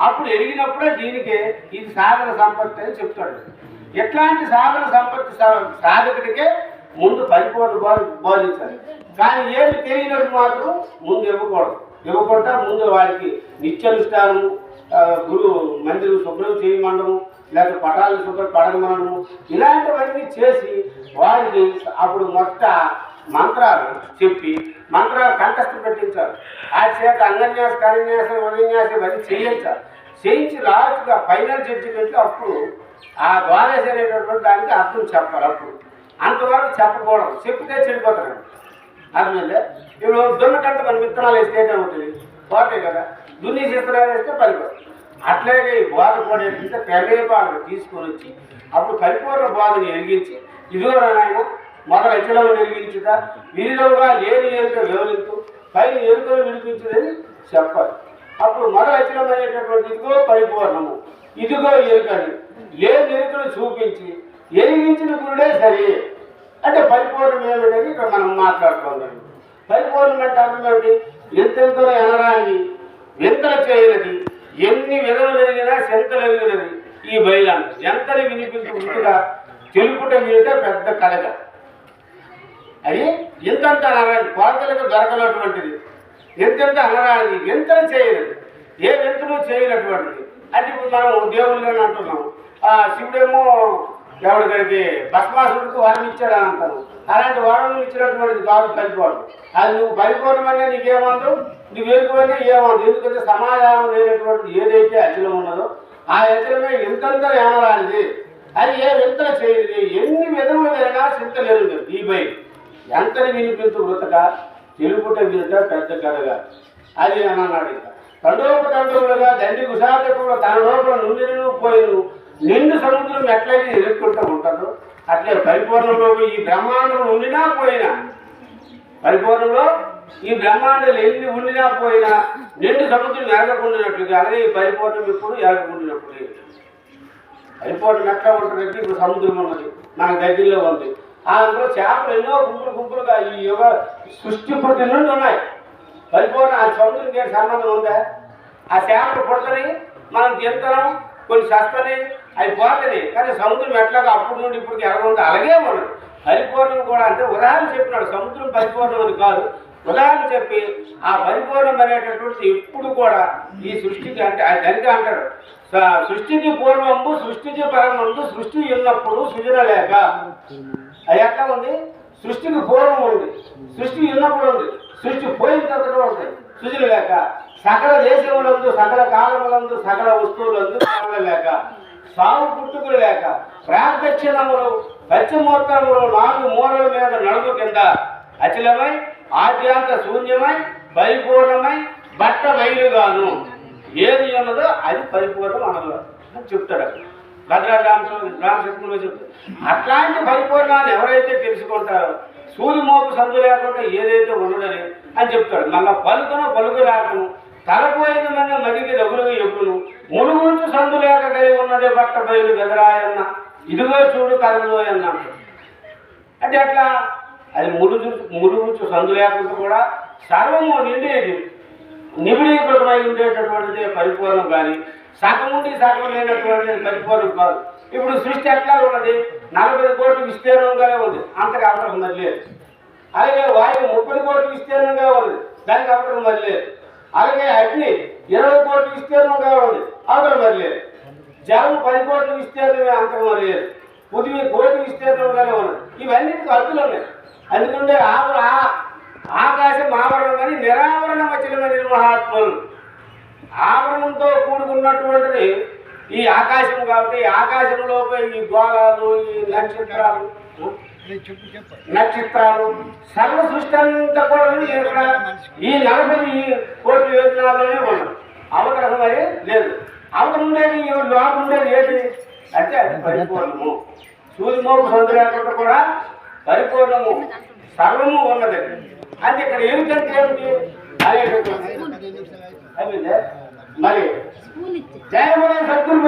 అప్పుడు ఎరిగినప్పుడే దీనికి ఇది సాధన సంపత్తి అని చెప్తాడు. ఎట్లాంటి సాధన సంపత్తి సా- సాధకుడికే ముందు పరిపూర్ణ బోధ బోధించాలి. కానీ ఏమి తెలియనట్టు మాత్రం ముందు ఇవ్వకూడదు. ఇవ్వకుండా ముందు వాడికి నిత్యానుష్ఠానము ఆ, గురు మందిరం శుభ్రం చేయమండము లేకపోతే పటాలు శుభ్రం పడగమనము ఇలాంటివన్నీ చేసి వారికి అప్పుడు మొట్ట మంత్రాలు చెప్పి మంత్రాలు కంఠస్థం పెట్టించాలి ఆ చేత అంగన్యాస కరన్యాసం ఉదన్యాసం ఇవన్నీ చేయించాలి చేయించి లాస్ట్గా ఫైనల్ జడ్జిమెంట్లో అప్పుడు ఆ ద్వాదశ అనేటటువంటి దానికి అర్థం చెప్పాలి అప్పుడు. అంతవరకు చెప్పకూడదు. చెప్తే చెడిపోతాడు అర్థమైందే? ఇప్పుడు దున్నకంటే మన విత్తనాలు వేస్తే ఏమవుతుంది పోతాయి కదా. దున్ని విత్తనాలు వేస్తే పనిపోతుంది అట్లాగే ఈ బోధ కూడా ఏంటంటే క్రమేపాలను తీసుకొని వచ్చి అప్పుడు పరిపూర్ణ బోధని ఎరిగించి ఇదిగో నాయన మొదలు ఎచ్చడం ఎరిగించుట వీరిలోగా లేని ఎరుక వివరిస్తూ పైన ఎరుకలు వినిపించదని చెప్పాలి. అప్పుడు మొదల ఎచ్చలం అనేటటువంటి ఇదిగో పరిపూర్ణము ఇదిగో ఎరుకని లేని ఎరుకను చూపించి ఎరిగించిన గురుడే సరే. అంటే పరిపూర్ణం ఏమిటని ఇక్కడ మనం మాట్లాడుకుందాం పరిపూర్ణం అంటే అర్థం ఏమిటి? ఎంతెంతలో ఎనరాన్ని వింతలు చేయనది ఎన్ని విధాలు జరిగినా సెంతలు ఎరిగినది ఈ బయలాంత ఎంతని వినిపించుకుంటుగా తెలుపుట వినిట పెద్ద కలగ. అది ఎంతంత అలరాలి కొలతలకు దొరకనటువంటిది. ఎంతెంత అలరాలి వింతలు చేయలేదు. ఏ వింతలు చేయనటువంటిది. అంటే ఇప్పుడు మనం దేవుళ్ళని అంటున్నాం. ఆ శివుడేమో ఎవరికైతే భస్మాసుడికి వరం ఇచ్చాడు అని అంటారు. అలాంటి వరం ఇచ్చినటువంటి కాదు పరిపూర్ణం అది నువ్వు పరిపూర్ణమనే నీకేమంటావు నువ్వు వెనుకవనే ఏమంటు ఎందుకంటే సమాధానం లేనటువంటి ఏదైతే అచలం ఉన్నదో ఆ అచలమే ఎంతంత ఏమరానిది అది ఏ వింతలు చేయనిది ఎన్ని విధములైనా చింతలేదు ఈ బై ఎంతని వినిపించు వృతక తెలుపుట వినుట పెద్ద కథగా. అది అని అన్నాడు ఇంకా తండోపతండములుగా దండి కుశాతకులు తన లోపల నుండి పోయిను నిండు సముద్రం ఎట్లయితే ఎదుర్కొంటూ ఉంటుందో అట్లే పరిపూర్ణంలో ఈ బ్రహ్మాండం ఉండినా పోయినా పరిపూర్ణంలో ఈ బ్రహ్మాండాలు ఎన్ని ఉండినా పోయినా నిండు సముద్రం ఎరగకుండినట్లుగా అలాగే ఈ పరిపూర్ణం ఇప్పుడు ఎరగకుండినప్పుడు పరిపూర్ణం ఎట్లా ఉంటుందంటే ఇప్పుడు సముద్రం ఉన్నది మన దగ్గరలో ఉంది. ఆ అందులో చేపలు ఎన్నో గుంపులు గుంపులుగా ఈ యుగ సృష్టి పుట్టి నుండి ఉన్నాయి. పరిపూర్ణ ఆ సముద్రం సంబంధం ఉందా? ఆ చేపలు పుడతాయి మనం తింటాం కొన్ని చేస్తాయి అవి పోతుంది కానీ సముద్రం ఎట్లాగా అప్పుడు నుండి ఇప్పటికి ఎలా ఉంది అలాగే ఉన్నది. పరిపూర్ణం కూడా అంటే ఉదాహరణ చెప్పినాడు. సముద్రం పరిపూర్ణం అని కాదు. ఉదాహరణ చెప్పి ఆ పరిపూర్ణం అనేటటువంటి ఇప్పుడు కూడా ఈ సృష్టికి అంటే ఆ దానికి అంటాడు. స- సృష్టికి పూర్వము సృష్టికి పరమందు సృష్టి ఉన్నప్పుడు సృజన లేక. అది ఎట్లా ఉంది? సృష్టికి పూర్వం ఉంది. సృష్టి ఉన్నప్పుడు ఉంది. సృష్టి పోయిన తర్వాత ఉంది. సృజన లేక. సకల దేశములందు సకల కాలములందు సకల వస్తువులందు కారణ సాగు పుట్టుకులు లేక ప్రాగదక్షిణములు పశ్చిమూర్తములు నాలుగు మూలల మీద నడుము కింద అచలమై ఆద్యాంత శూన్యమై పరిపూర్ణమై బట్ట బయలుగాను. ఏది ఉన్నదో అది పరిపూర్ణం అనదు అని చెప్తాడు. అక్కడ. భద్రా రామచంద్ర చెప్తారు అట్లాంటి పరిపూర్ణాన్ని ఎవరైతే తెలుసుకుంటారో సూర్యమోపు సందు లేకుండా ఏదైతే ఉన్నదని అని చెప్తాడు. మళ్ళా పలుకును పలుకు రాకను తలపోయిన మన మదికి రగులుగా ఎప్పును మునుగు నుంచి సందు లేక బట్ట బయలు గదరాయన్న ఇదిగో చూడు కదలో అన్నాడు అంటే అట్లా అది మురుగు మురుగుచు సందు లేకుండా కూడా సర్వము నిండేది. నిబిడీకృతమై ఉండేటటువంటిదే పరిపూర్ణం కానీ సగం ఉండి సగం లేనటువంటిది పరిపూర్ణం కాదు. ఇప్పుడు సృష్టి ఎట్లా ఉన్నది? నలభై కోట్లు విస్తీర్ణంగానే ఉంది. అంతకు అవసరం మరి లేదు. అలాగే వాయువు ముప్పై కోట్లు విస్తీర్ణంగా ఉంది. దానికి అవసరం మరి లేదు. అలాగే అగ్ని ఇరవై కోట్లు విస్తీర్ణంగా ఉంది. అవసరం మరి లేదు. జనం పది కోట్ల విస్తీర్ణమే అంతకు లేదు. పృథివీ కోటి విస్తీర్ణంగానే ఉన్నది ఇవన్నిటికి హద్దులు ఉన్నాయి. అందుకుంటే ఆవర ఆకాశం ఆవరణం కానీ నిరావరణ వచనమైన నిర్మహాత్మలు ఆవరణంతో కూడుకున్నటువంటిది ఈ ఆకాశం కాబట్టి ఈ ఆకాశంలోపై ఈ గోళాలు ఈ నక్షత్రాలు నక్షత్రాలు సర్వ సృష్టి అంతా కూడా ఇక్కడ ఈ నలభై కోట్ల యోజనాల్లోనే ఉన్నది అవతరం మరి లేదు. అవతరం ఉండేది లోపల ఉండేది ఏది? అంటే అది పరిపూర్ణము. సూర్యమోపు సందు లేకుండా కూడా పరిపూర్ణము సర్వము ఉన్నది. అంటే ఇక్కడ ఏమిటంటే ఏమిటి? అనేటటువంటి అదే మరి జయమనే సద్గురు